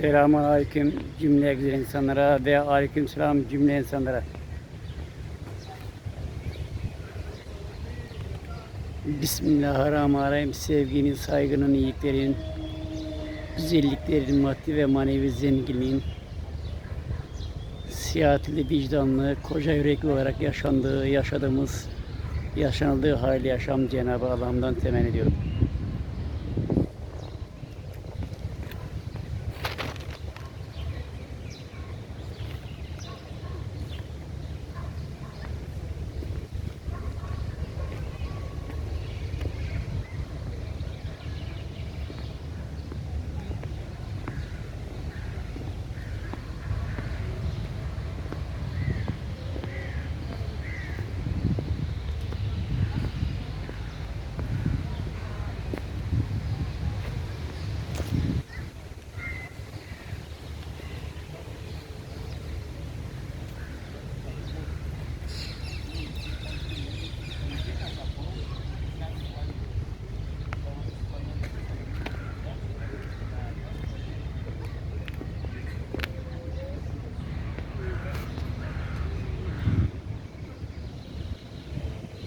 Selamun Aleyküm cümle güzel insanlara ve Aleyküm Selam cümle insanlara. Bismillahirrahmanirrahim. Sevginin, saygının, iyiliklerin, güzelliklerin, maddi ve manevi zenginliğin siyahatli, vicdanlı, koca yürekli olarak yaşandığı, yaşadığımız, yaşanıldığı hali yaşam Cenab-ı Allah'ımdan temenni ediyorum.